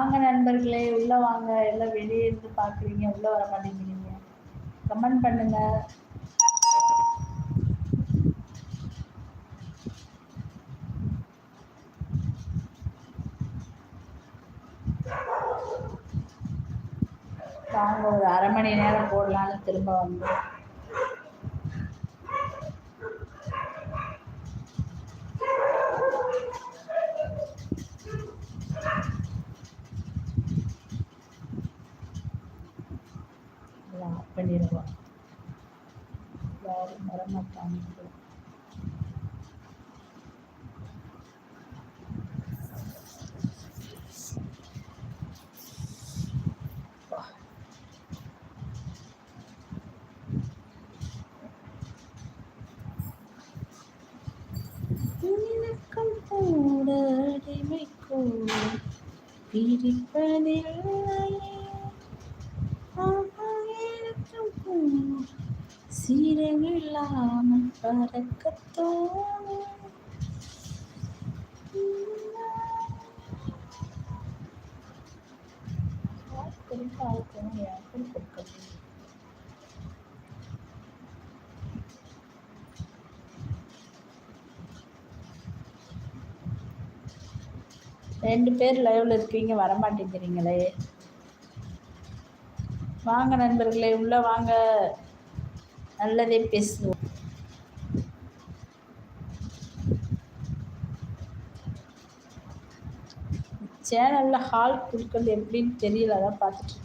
வாங்க நண்பர்களே உள்ளே வாங்க. எல்லாம் வெளியே இருந்து பார்க்குறீங்க. உள்ளே வர மாட்டேங்கிறீங்க. கமெண்ட் பண்ணுங்க. வாங்க ஒரு அரை மணி நேரம் போடலான்னு திரும்ப வந்து பண்ணிடுவா யாரும் வரமாட்டாங்க. கூட அடிமை கூட பிரிப்ப யாருக்கும் கொடுக்க ரெண்டு பேர் லைவ்ல இருக்கீங்க வர மாட்டேங்கிறீங்களே வாங்க நண்பர்களே உள்ள வாங்க. நல்லதே பேசுவோம். சேனலில் ஹால் கொடுக்கறது எப்படின்னு தெரியல அதான் பார்த்துட்டு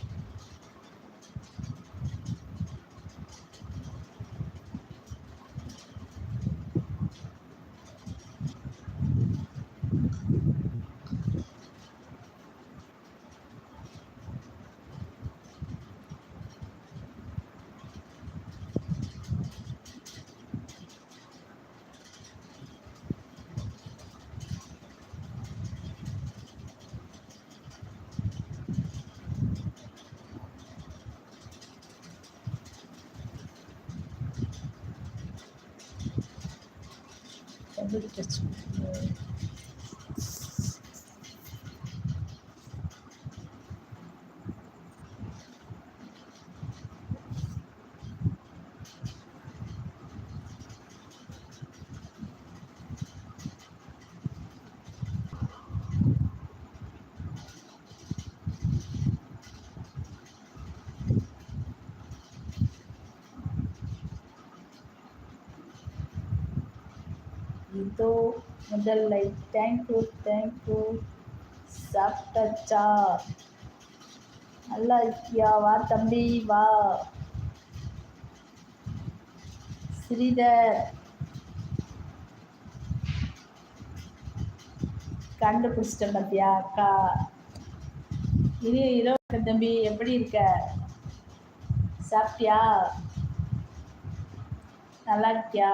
இருக்கேன். கண்டுபிடிச்சு இதோ மஞ்சள் லைக் தேங்க்யூ தேங்க்யூ சாப்பிட்டாச்சா? நல்லா இருக்கியா? வா தம்பி வா. ஸ்ரீதர் கண்டுபிடிச்சிட்டேன் பார்த்தியா அக்கா? இது இரவு தம்பி. எப்படி இருக்க? சாப்பிட்டியா? நல்லா இருக்கியா?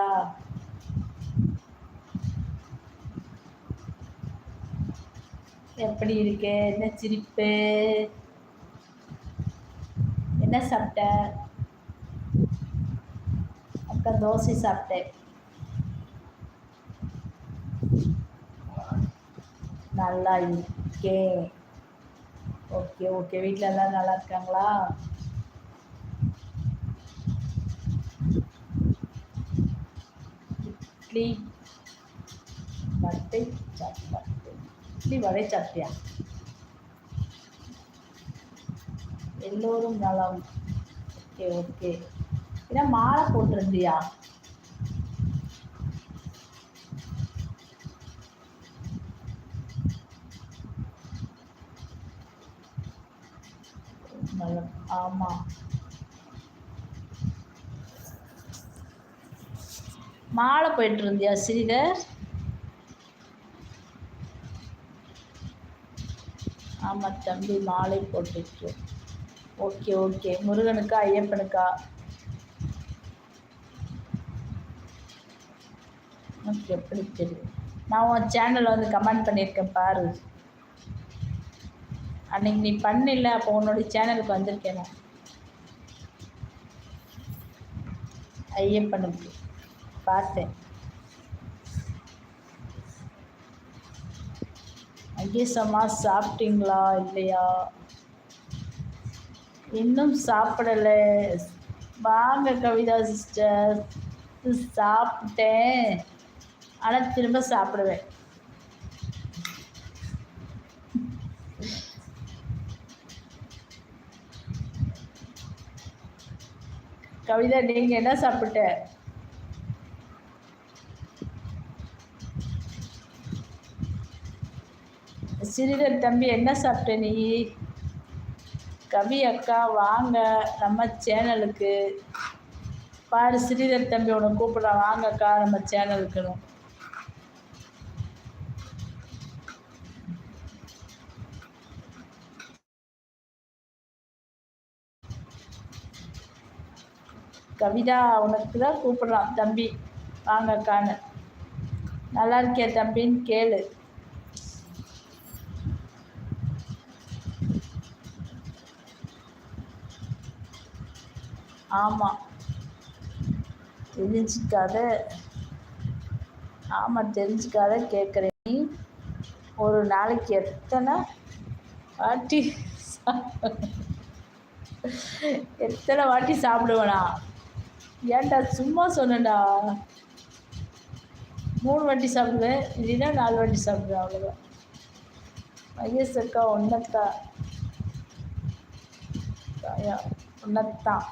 எப்படி இருக்கு? என்ன சிரிப்பு? என்ன சாப்பிட்ட? அக்கா தோசை சாப்பிட்டேன். நல்லா இருக்கேன் ஓகே ஓகே. வீட்டில் எல்லாம் நல்லா இருக்காங்களா? இட்லி வடை சாப்பாடு இட்லி வடை சாப்பிட்டியா எல்லோரும் நலம். Okay okay. ஏன்னா மாலை போட்டிருந்தியா? நலம். ஆமாம் மாலை போயிட்டு இருந்தியா ஸ்ரீதர் ஆமாம் தம்பி மாலை போட்டுச்சு. Okay okay. முருகனுக்கா ஐயப்பனுக்கா? உனக்கு எப்படி தெரியும்? நான் உன் சேனலில் வந்து கமெண்ட் பண்ணியிருக்கேன் பாரு. அன்னைக்கு நீ பண்ணில்ல அப்போ உன்னோட சேனலுக்கு வந்திருக்கேன் நான். ஐயப்பனுக்கு. பார்த்தேன். சமா சாப்பிட்டீங்களா இல்லையா? இன்னும் சாப்பிடலை. வாங்க கவிதா சிஸ்டர் சாப்பிட்டேன். ஆனால் திரும்ப சாப்பிடுவேன். கவிதா நீங்கள் என்ன சாப்பிட்ட? சிறிதர் தம்பி என்ன சாப்பிட்ட நீ? கவி அக்கா வாங்க. நம்ம சேனலுக்கு. பாரு ஸ்ரீதர் தம்பி உன்னை கூப்பிட்றான் வாங்கக்கா நம்ம சேனலுக்குன்னு கவிதா உனக்கு தான் கூப்பிட்றான் தம்பி. வாங்கக்கான்னு நல்லா இருக்கே தம்பின்னு கேளு. ஆமாம் தெரிஞ்சுக்காத ஆமாம் தெரிஞ்சுக்காத கேட்குறேன் நீ ஒரு நாளைக்கு எத்தனை வாட்டி எத்தனை வாட்டி சாப்பிடுவேனா? ஏன்டா சும்மா சொன்னடா மூணு வாட்டி சாப்பிடுவேன் இல்லைன்னா நாலு வாட்டி சாப்பிடுவேன் அவ்வளோதான் ஐஎஸ் அக்கா ஒன்றத்தா ஒன்றத்தான்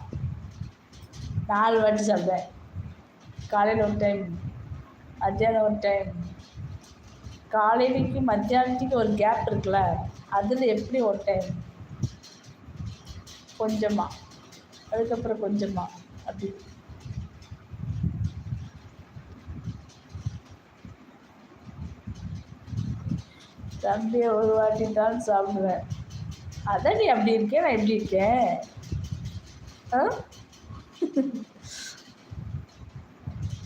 நாலு வாட்டி சாப்பிட்டேன். காலையில் ஒரு டைம் மத்தியானம் ஒரு டைம் காலையிலைக்கு மத்தியானத்துக்கு ஒரு கேப் இருக்குல்ல அதில் எப்படி ஒரு டைம் கொஞ்சமாக அதுக்கப்புறம் கொஞ்சமாக அப்படி. தம்பி ஒரு வாட்டி தான் சாப்பிடுவேன். அதான் நீ அப்படி இருக்கேன் நான் எப்படி இருக்கேன். ஆ?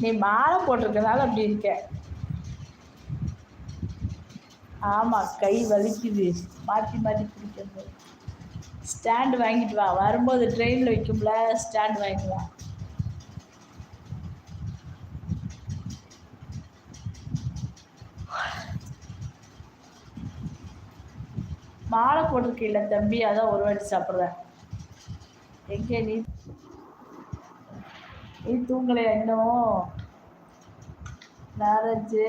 நீ மாலை போட்டிருக்கனால அப்படி இருக்க. ஆமாம் கை வலிக்குது. மாற்றி மாற்றி பிடிக்கிறது ஸ்டாண்டு வாங்கிட்டு வா. வரும்போது ட்ரெயினில் வைக்கும்ல ஸ்டாண்டு வாங்கிக்கலாம் மாலை போட்டிருக்கீல்ல தம்பி அதான் ஒரு வாட்டி சாப்பிட்றேன். எங்கே நீ? நீ தூங்கலையா இன்னும் மேரேஜு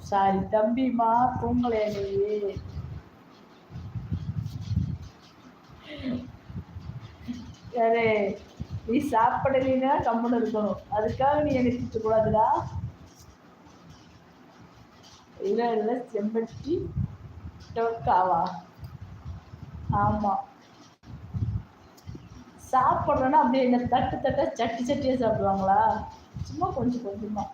சாரி தம்பிம்மா தூங்கலையா நீ சரி நீ சாப்பிடலைன்னா கம்முன்னு இருக்கணும். அதுக்காக நீ எனக்கு திட்டக்கூடாதுடா. இல்லை இல்லை செம்பட்டி டோக்காவா? ஆமாம் சாப்பிட்றோன்னா அப்படியே என்ன தட்டு தட்ட சட்டி சட்டியாக சாப்பிடுவாங்களா? சும்மா கொஞ்சம் கொஞ்சமாக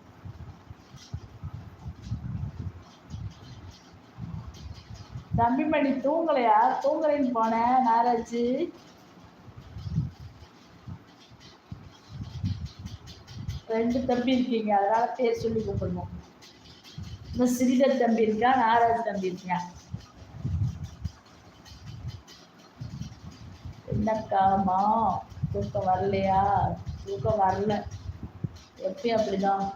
தம்பி மணி தூங்கலையா? தூங்கலைன்னு போனேன் நாராஜு. ரெண்டு தம்பி இருக்கீங்க அதனால பேர் சொல்லி கூப்பிடணும். இந்த ஸ்ரீதர் தம்பி இருக்கா நாராஜ் தம்பி இருக்கா? என்னக்காமா தூக்கம் வரலையா? தூக்கம் வரல. எப்பயும் அப்படிதான்.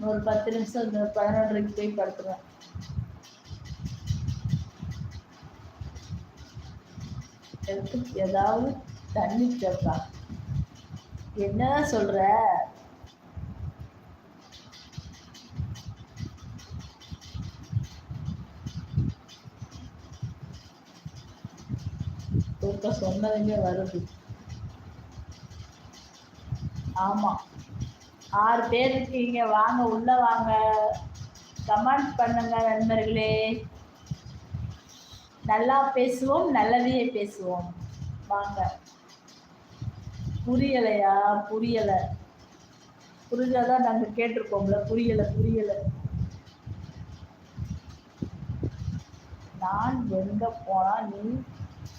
ஒரு பத்து நிமிஷம் இந்த பதினொன்றரைக்கு போய் படுத்துருவேன். எனக்கு ஏதாவது தண்ணி கேட்பா. என்ன சொல்ற? தூக்கம் சொன்னதுமே வருது. ஆமாம் ஆறு பேர் இருக்கீங்க வாங்க உள்ளே வாங்க. கமெண்ட் பண்ணுங்க நண்பர்களே. நல்லா பேசுவோம் நல்லதையே பேசுவோம். வாங்க. புரியலையா? புரியலை. புரிஞ்சாதான் நாங்கள் கேட்டிருக்கோம்ல புரியலை புரியலை. நான் எங்கே போனால் நீ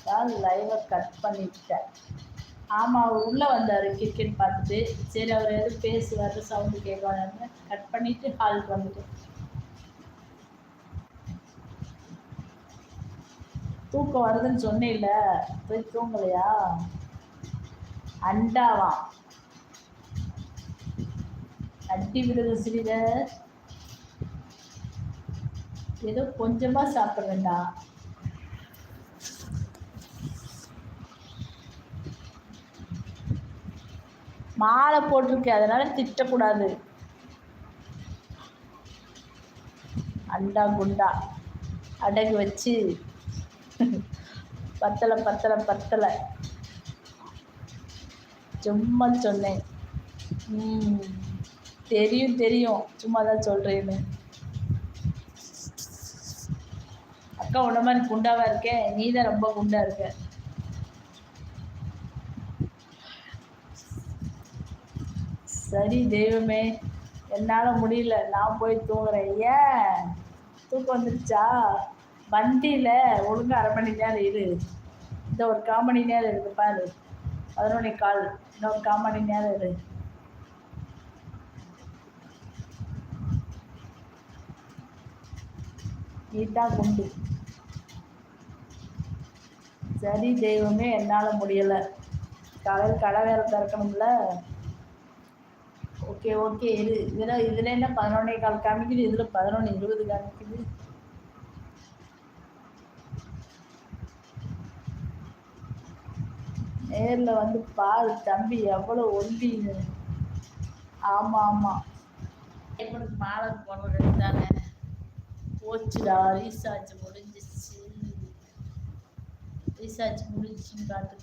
தான் லைவை கட் பண்ணிட்டேன் ஆமாம் அவர் உள்ளே வந்தார் கிரிக்கெட் பார்த்துட்டு. சரி அவர் எதுவும் பேசுவார் சவுண்டு கேட்கவாருன்னு கட் பண்ணிவிட்டு ஹாலுக்கு வந்துட்டேன் தூக்கம் வருதுன்னு சொன்னேன்ல போய் தூங்கலையா? அண்டாவா அட்டி விடுது ஸ்ரீதர் ஏதோ கொஞ்சமாக சாப்பிட்றேன்டா. மாலை போட்டிருக்கு அதனால திட்டக்கூடாது. அண்டா குண்டா அடகு வச்சு. பத்தலை பத்தலை பத்தலை. சும்மா சொன்னேன். ம் தெரியும் தெரியும். சும்மா தான் சொல்கிறேன்னு அக்கா உன்ன மாதிரி குண்டாவாக இருக்கேன் நீ தான் ரொம்ப குண்டாக இருக்க. சரி தெய்வமே என்னால் முடியல நான் போய் தூங்குறேன். ஏன்? தூக்கம் வந்துருச்சா? வண்டியில் ஒழுங்காக அரை மணி நேரம் இரு. இந்த ஒரு கால் மணி நேரம் இருக்கு பாரு. பதினொன்று கால். இன்னொரு கால் மணி நேரம் இரு. நீட்டாக குண்டு சரி தெய்வமே என்னால் முடியலை. காலையில் கடை வேலை திறக்கணும்ல. ஓகே ஓகே இது இதில் இதில் என்ன பதினொன்னே கால் காமிக்குது இதில் பதினொன்று இருபது காமிக்குது நேரில் வந்து பாரு தம்பி எவ்வளோ ஒல்லின்னு ஆமாம் ஆமாம் இவனுக்கு மாலை போடுறது தானே போச்சுடா ரீசார்ஜ் முடிஞ்சிச்சு ரீசார்ஜ் முடிஞ்சிச்சுன்னு காட்டு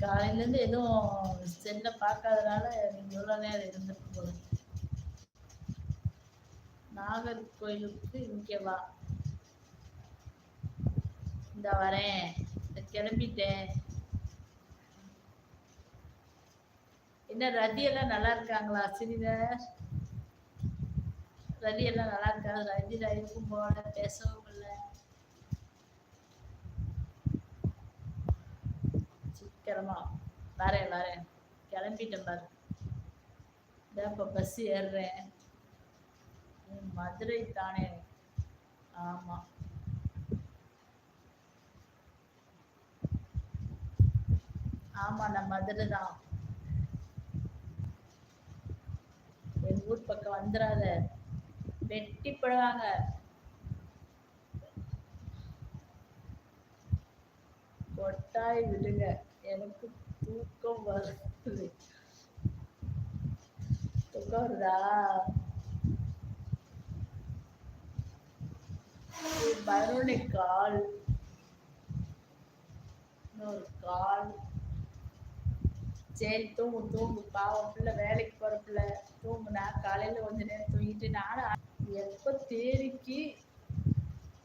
காலையிலேருந்து எதுவும் செல்ல பார்க்காதனால நீங்கள் எவ்வளோ நேரம் இருந்துட்டு போல. நாகர்கோயிலுக்கு இங்கே வா. இந்த வரேன். கிளம்பிட்டேன். என்ன ரதி எல்லாம் நல்லா இருக்காங்களா? சிறிதர் ரதி எல்லாம் நல்லா இருக்காது ரதி ரயிலுக்கும் போல பேசவும் இல்லை. சீக்கிரமா வரேன் வரேன். கிளம்பிட்டேன் பாரு. இதான் இப்போ பஸ் ஏறுறேன். மதுரை தானே? ஆமாம் ஆமாம் நான் மதுரை தான். என் ஊர் பக்கம் வந்துடாத வெட்டி போடுவாங்க கொட்டாய் விடுங்க. எனக்கு தூக்கம் வருது. தூக்கம் வருதா பதினொன்னே கால். இன்னொரு கால். சரி தூங்கு தூங்கு. பாவம் பிள்ளை வேலைக்கு போகிற பிள்ளை. தூங்குனா காலையில் கொஞ்ச நேரம் தூங்கிட்டு நானும் எப்போ தேடிக்கு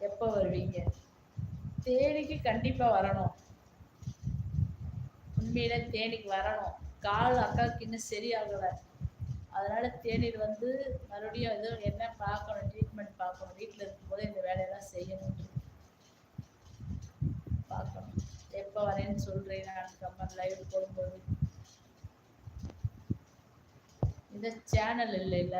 எப்போ வருவீங்க? தேனிக்கு கண்டிப்பாக வரணும். உண்மையில தேனிக்கு வரணும். கால் அக்காவுக்கு இன்னும் சரியாகலை. அதனால தேநீர் வந்து மறுபடியும் எதுவும் என்ன பார்க்கணும் ட்ரீட்மெண்ட் பார்க்கணும். வீட்டில் இருக்கும்போது இந்த வேலையெல்லாம் செய்யணும். பார்க்கணும். எப்போ வரேன்னு சொல்கிறேன் நான். கம்மன் லைவ் போடும்போது இந்த சேனல் இல்லைல்ல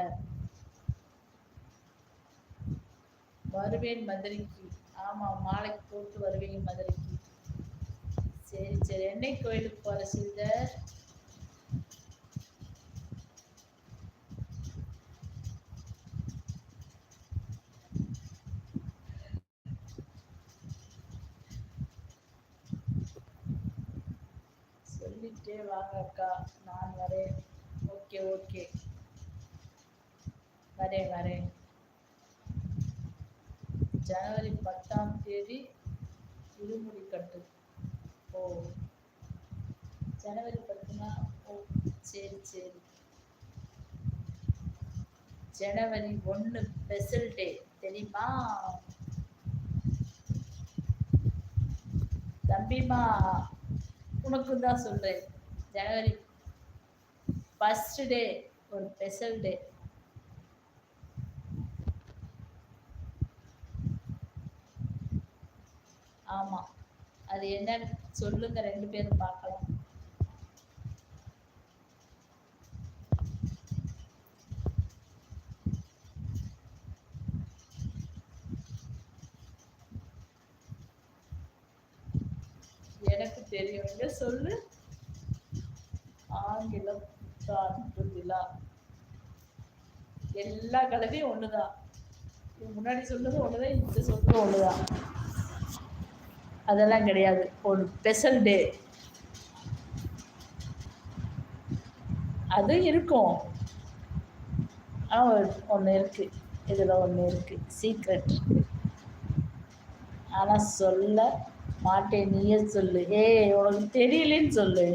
வருவேன் மதுரைக்கு. ஆமாம் மாலைக்கு போட்டு வருவேன் மதுரைக்கு. சரி சரி. என்னை கோயிலுக்கு போகிற சிந்தர் சொல்லிட்டே வாங்க அக்கா. நான் வரேன். Okay okay. வரேன் வரேன். ஜனவரி பத்தாம் தேதி இருமுடி கட்டு ஓ. ஜனவரி பத்துனா ஓ சரி சரி. ஜனவரி ஒன்று ஸ்பெஷல் டே தெரியுமா? தம்பிமா உனக்கு தான் சொல்கிறேன் ஜனவரி ஃபஸ்ட் டே ஒரு ஸ்பெஷல் டே ஆமாம் அது என்னன்னு சொல்லுங்க ரெண்டு பேரும் பார்க்கலாம். எனக்கு தெரியுங்க சொல்லு. ஆங்கிலம் விழா. எல்லா கலவையும் ஒண்ணுதான். முன்னாடி சொல்றது ஒண்ணுதான் இந்த சொல்றது ஒண்ணுதான். அதெல்லாம் கிடையாது. ஒரு ஸ்பெஷல் டே அது இருக்கும். ஆனால் ஒன்று இருக்குது இதில் ஒன்று இருக்குது சீக்ரெட் ஆனால் சொல்ல மாட்டேன். நீயே சொல்லு. ஏய் உனக்கு தெரியலேன்னு சொல்லு.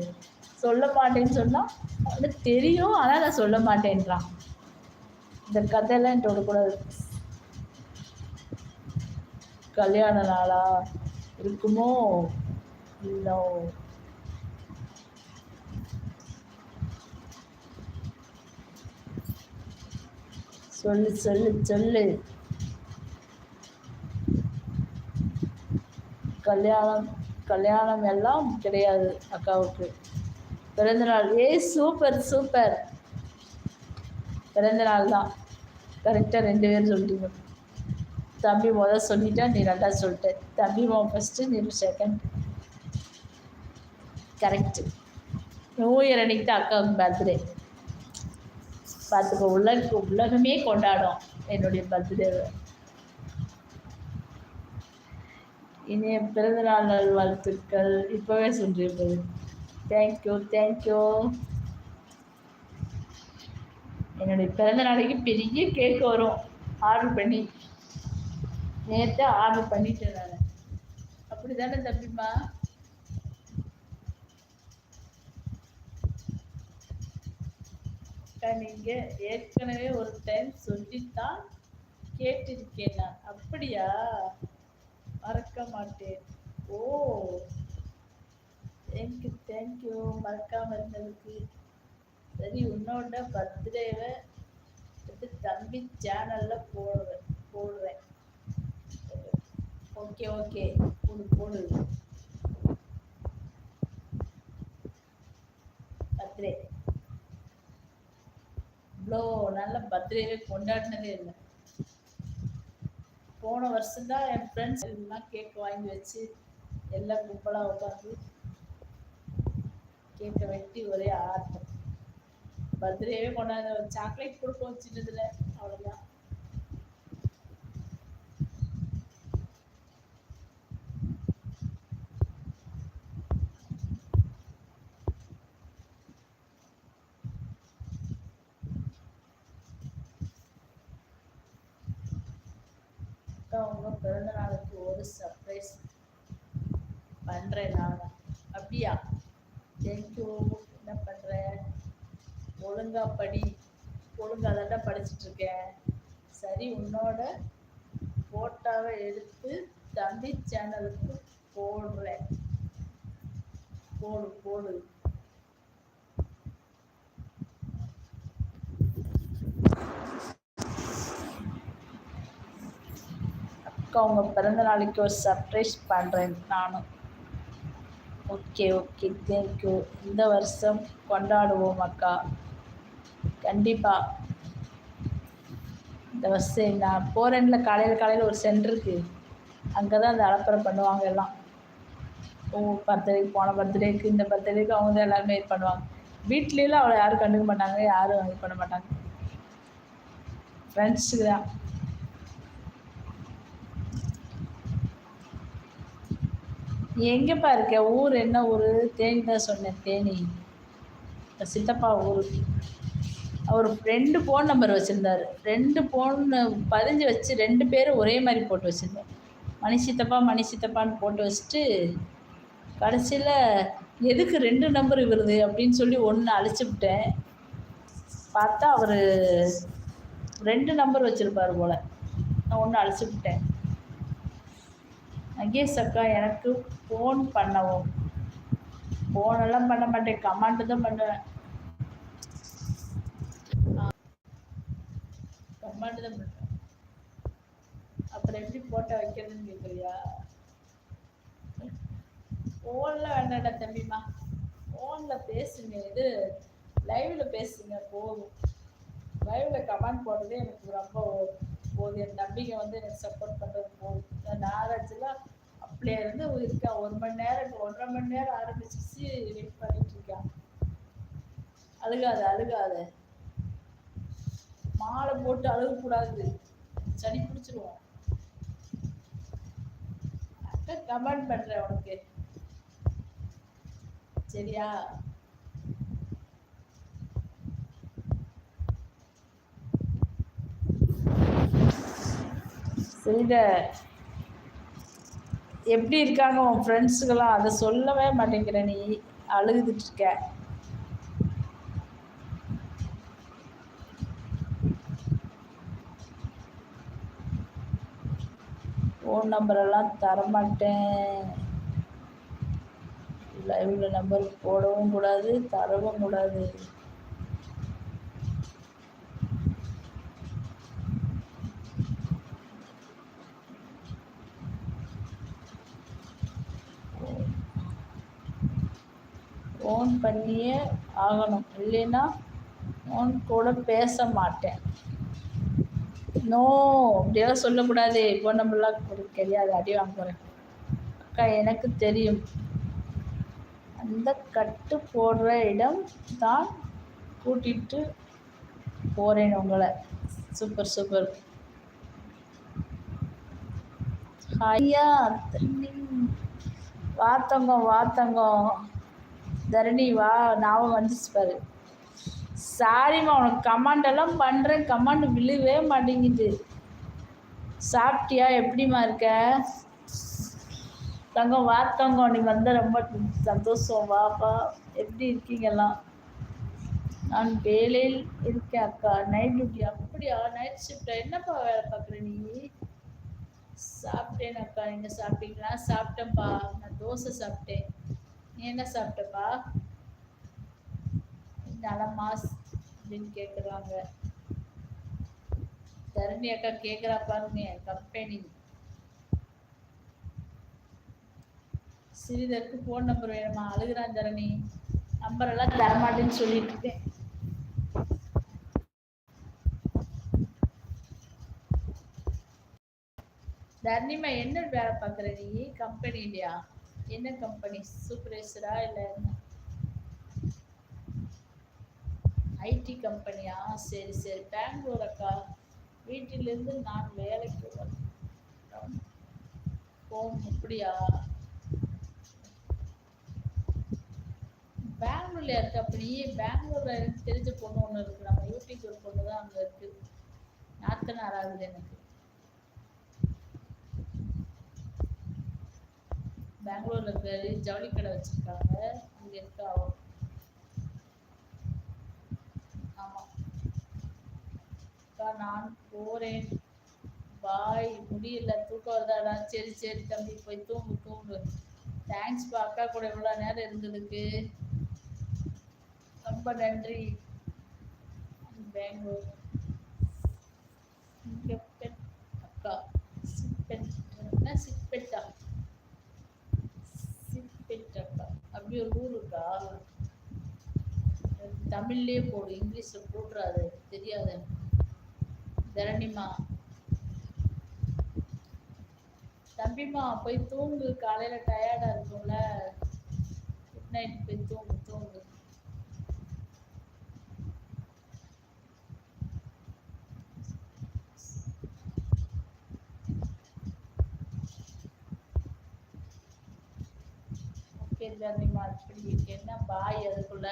சொல்ல மாட்டேன்னு சொன்னால் அவனுக்கு தெரியும். ஆனால் நான் சொல்ல மாட்டேன்றான். இந்த கதையெல்லாம் என்கிட்ட கூட கல்யாண நாளா? இருக்குமோ இல்லை சொல்லு சொல்லு சொல்லு கல்யாணம் கல்யாணம் எல்லாம் கிடையாது அக்காவுக்கு பிறந்தநாள் ஏ சூப்பர் சூப்பர் பிறந்தநாள் தான் கரெக்டாக ரெண்டு பேரும் சொல்லிட்டீங்க தம்பி முதல் சொல்லிட்டா நீ ரெண்டாவது சொல்லிட்ட. தம்பி மா ஃபஸ்ட்டு நீ செகண்ட் கரெக்டு நியூ இயர் அன்னைக்கு தான் அக்காவுக்கு பர்த்டே பார்த்துக்கோ உலக உலகமே கொண்டாடும் என்னுடைய பர்த்டேவை இனிய பிறந்தநாள் நாள் வாழ்த்துக்கள். இப்போவே சொல்லியிருப்பது தேங்க்யூ தேங்க்யூ என்னுடைய பிறந்த நாளைக்கு பெரிய கேக் வரும். ஆர்டர் பண்ணி. நேற்று ஆர்டர் பண்ணிட்டேன் நான். அப்படி தானே தம்பிம்மா நீங்கள் ஏற்கனவே ஒரு டைம் சொல்லித்தான் கேட்டிருக்கேன் நான். அப்படியா? மறக்க மாட்டேன். ஓ தேங்க்யூ தேங்க்யூ மறக்காமல் இருந்ததுக்கு. சரி உன்னோட பர்த்டேவை தம்பி சேனலில் போடுவேன் போடுறேன். Okay okay. போடு போடு. பர்த்டே. இவ்வளோ நல்ல பர்த்டேவே கொண்டாடினதே இல்லை. போன வருஷம் தான் என் ஃப்ரெண்ட்ஸ் எல்லாம் கேக் வாங்கி வச்சு எல்லாம் கும்பலாக உட்காந்து கேக்கை வெட்டி ஒரே ஆட்டம் பர்த்டேவே கொண்டாட சாக்லேட் கொடுப்போம் சின்னதுல அவ்வளோதான் அவங்க பிறந்த நாளுக்கு ஒரு சர்ப்ரைஸ் பண்ணுறேன் நான். அப்படியா? தேங்க்யூ என்ன பண்ணுறேன் ஒழுங்கா படி. ஒழுங்கா தான் படிச்சுட்ருக்கேன். சரி உன்னோட ஃபோட்டோவை எடுத்து தம்பி சேனலுக்கு போடுறேன். போடு போடு. அக்காவுக்கு அவங்க பிறந்த நாளைக்கு ஒரு சர்ப்ரைஸ் பண்ணுறேன் நானும். ஓகே ஓகே தேங்க்யூ இந்த வருஷம் கொண்டாடுவோம் அக்கா. கண்டிப்பாக இந்த வருஷம் நான் போகிறேன்ல காலையில் காலையில் ஒரு சென்டருக்கு அங்கே தான் அந்த அலப்பறை பண்ணுவாங்க எல்லாம். ஓ பர்த்டேக்கு போன பர்த்டேக்கு இந்த பர்த்டேக்கு அவங்க தான் எல்லாருமே இது பண்ணுவாங்க. வீட்லேயும் அவளை யாரும் கண்டுக்க மாட்டாங்க யாரும் இது பண்ண மாட்டாங்க. ஃப்ரெண்ட்ஸுக்கு தான். எங்கேப்பா இருக்க ஊர் என்ன ஊர்? தேனி தான் சொன்னேன் தேனி. சித்தப்பா ஊர். அவர் ரெண்டு ஃபோன் நம்பர் வச்சுருந்தார். ரெண்டு ஃபோன் பதிஞ்சு வச்சு ரெண்டு பேரும் ஒரே மாதிரி போட்டு வச்சுருந்தேன் மணி சித்தப்பா மணி சித்தப்பான்னு போட்டு வச்சுட்டு கடைசியில் எதுக்கு ரெண்டு நம்பர் வருது அப்படின்னு சொல்லி ஒன்று அழிச்சுவிட்டேன் பார்த்தா அவர் ரெண்டு நம்பர் வச்சுருப்பார் போல். நான் ஒன்று அழைச்சி விட்டேன். நகேஷ் அக்கா எனக்கு ஃபோன் பண்ணவும். ஃபோனெல்லாம் பண்ண மாட்டேன் கமாண்டு தான் பண்ணுவேன். கமாண்டு தான் பண்ணுவேன். அப்புறம் எப்படி ஃபோட்டோ வைக்கிறதுன்னு கேட்குறியா ஃபோனில் வேண்டாடா தம்பிம்மா. ஃபோனில் பேசுங்க இது லைவில் பேசுங்க போதும். லைவில் கமெண்ட் போடுறது எனக்கு ரொம்ப போகுது. என் நம்பிக்கை வந்து எனக்கு சப்போர்ட் பண்ணுறது போகுது. நாராஜில் அப்படியே இருந்து இருக்கா. ஒரு மணி நேரம் ஒன்றரை மணி நேரம் ஆரம்பிச்சிச்சு வெயிட் பண்ணிட்டு இருக்கான் அழுகாத அழுகாத. மாலை போட்டு அழுகக்கூடாது. சளி பிடிச்சிருவோம் கமெண்ட் பண்றேன் உனக்கு. சரியா? செல்க எப்படி இருக்காங்க உன் ஃப்ரெண்ட்ஸுக்கெல்லாம் அதை சொல்லவே மாட்டேங்கிற நீ. அழுதுட்டு இருக்க. ஃபோன் நம்பரெல்லாம் தரமாட்டேன். லைவில் நம்பர் போடவும் கூடாது தரவும் கூடாது ஃபோன் பண்ணியே ஆகணும். இல்லைன்னா உன் கூட பேச மாட்டேன். நோ அப்படியெல்லாம் சொல்லக்கூடாது. இப்போ நம்மளாம் கொடுக்க தெரியாது அடி வாங்க போகிறேன் அக்கா எனக்கு தெரியும். அந்த கட்டு போடுற இடம் தான் கூட்டிகிட்டு போகிறேன் உங்களை. Super super. ஐயா வாத்தங்கம் வாத்தங்கம் தரணி வா ஞாபகம் வந்துச்சு பாரு. சாரிம்மா உனக்கு கமாண்ட் எல்லாம் பண்ணுறேன் கமாண்ட் விழுவே மாட்டேங்குது. சாப்பிட்டியா? எப்படிம்மா இருக்க? தங்கம் வா தங்கம். நீ வந்த ரொம்ப சந்தோஷம். வாப்பா எப்படி இருக்கீங்கெல்லாம் நான் வேலையில் இருக்கேன் அக்கா. நைட் டியூட்டி அப்படியா? நைட் ஷிஃப்ட் என்னப்பா வேலை பார்க்குற நீ? சாப்பிட்டேன் அக்கா. நீங்கள் சாப்பிட்டீங்களா? சாப்பிட்டேன்ப்பா. நான் தோசை சாப்பிட்டேன். என்ன சாப்பிட்டப்பா? நலமாஸ் அப்படின்னு கேட்குறாங்க தரணி அக்கா கேட்குறா பாருங்க கம்பெனி சிறிதற்கு ஃபோன் நம்பர் வேணுமா? அழுகிறான் தரணி நம்பர் எல்லாம் தரமாட்டேன்னு சொல்லிட்டு இருக்கேன். தர்ணிமா என்ன வேலை பார்க்குற நீ? கம்பெனி இல்லையா என்ன கம்பெனி சூப்பர்வைசரா இல்லை என்ன? ஐடி கம்பெனியா சரி சரி. பெங்களூர் அக்கா வீட்டிலிருந்து நான் வேலைக்கு போம் அப்படியா பெங்களூர்ல இருக்கு அப்படி? பெங்களூர்ல எனக்கு தெரிஞ்ச பொண்ணு ஒன்று இருக்கு. நம்ம யூடியூப் ஒரு பொண்ணு தான் அங்கே இருக்கு. நாத்தனார் ஆகுது எனக்கு. பெங்களூர்ல பேரு ஜவுளி கடை வச்சிருக்காங்க. அங்க இருக்கா ஆமா. அக்கா நான் போறேன். பாய் முடியல தூக்கம் வருதாடா சரி சரி தம்பி போய் தூங்கு தூங்கு. தேங்க்ஸ்ப்பா அக்கா கூட இவ்வளோ நேரம் இருந்ததுக்கு. ரொம்ப நன்றி. பெங்களூர். அக்கா சிப்பெட் என்ன சிப்பெட்டா அப்படி ஒரு ஊர் இருக்கா? தமிழ்லேயே போடு இங்கிலீஷில் போட்டுறாது தெரியாது. தரணிமா. தம்பிமா போய் தூங்கு காலையில் டயர்டாக இருக்கும்ல. குட் நைட் போய் தூங்கு தூங்கு. கேட்காதீங்கம்மா இப்படி என்ன பாய் அதுக்குள்ள?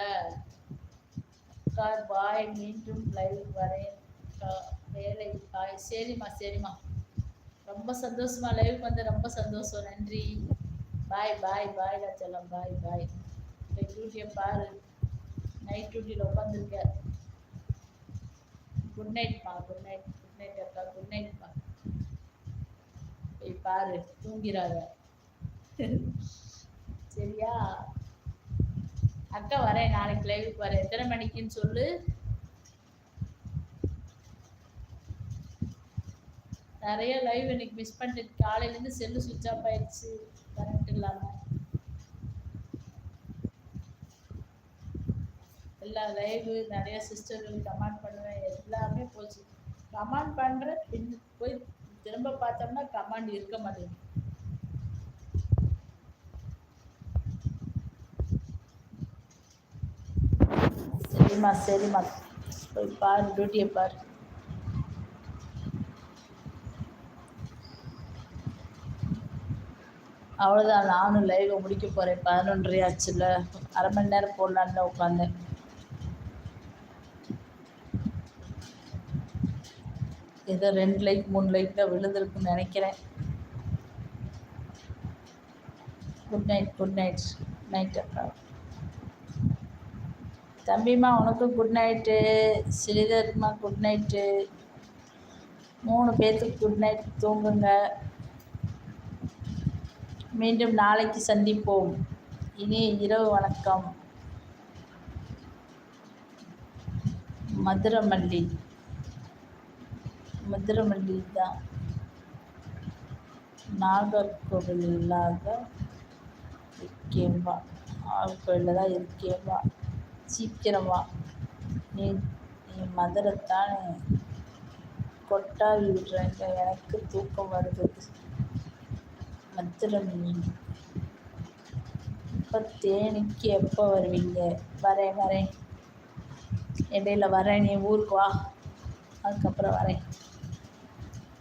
உட்கார் பாய் மீண்டும் லைவ் வரேன். வேலை பாய். சரிம்மா சரிம்மா. ரொம்ப சந்தோஷமா லைவ் வந்து ரொம்ப சந்தோஷம். நன்றி. பாய் பாய் பாய் செல்லம். பாய் பாய். டியூட்டியை பாரு. நைட் டியூட்டியில் உட்காந்துருக்க குட் நைட்மா குட் நைட் குட் நைட் அக்கா குட் நைட்மா போய் பாரு. தூங்கிறாங்க சரியா? அக்கா வரேன் நாளைக்கு லைவுக்கு வரேன். எத்தனை மணிக்குன்னு சொல்லு? நிறைய லைவ் இன்னைக்கு மிஸ் பண்ணிட்டு காலையிலேருந்து செல்லு சுவிட்ச் ஆஃப் ஆயிடுச்சு. கரண்ட் இல்லாமல் எல்லா லைவு நிறைய சிஸ்டர்கள் கமெண்ட் பண்ணுவேன். எல்லாமே போச்சு. கமெண்ட் பண்ணுற பின் போய் திரும்ப பார்த்தோம்னா கமெண்ட் இருக்க மாட்டேங்குது. சரிம்மா சரிம்மா போய் பாரு டியூட்டியை பாரு. அவ்வளோதான் நானும் லைவை முடிக்க போகிறேன் பதினொன்றரை ஆச்சுல அரை மணி நேரம் போடலான்னு உட்காந்தேன் ஏதோ ரெண்டு லைட் மூணு லைக் தான் விழுந்திருக்குன்னு நினைக்கிறேன். Good night good night night அக்கா. தம்பிம்மா உனக்கும் குட் நைட்டு ஸ்ரீதர்மா குட் நைட்டு மூணு பேர்த்துக்கு குட் நைட் தூங்குங்க. மீண்டும் நாளைக்கு சந்திப்போம். இனிய இரவு வணக்கம். மதுரமல்லி. மதுரமல்லி தான். நாகர்கோவில் இல்லாத இருக்கேம்பா நாகர்கோவிலில் தான் இருக்கேம்பா சீக்கிரமா. நீ நீ மதுரைத்தான் கொட்டாவி விடுறாங்க எனக்கு தூக்கம் வருது. மதுரமல்லி இப்போ தேனிக்கு எப்போ வருவீங்க? வரேன் வரேன். இடையில வரேன் நீ ஊருக்கு வா. அதுக்கப்புறம் வரேன்.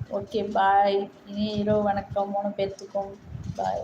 ஓகே பாய் இனி இரவு வணக்கம். மூணு பேர்த்துக்கும் பாய்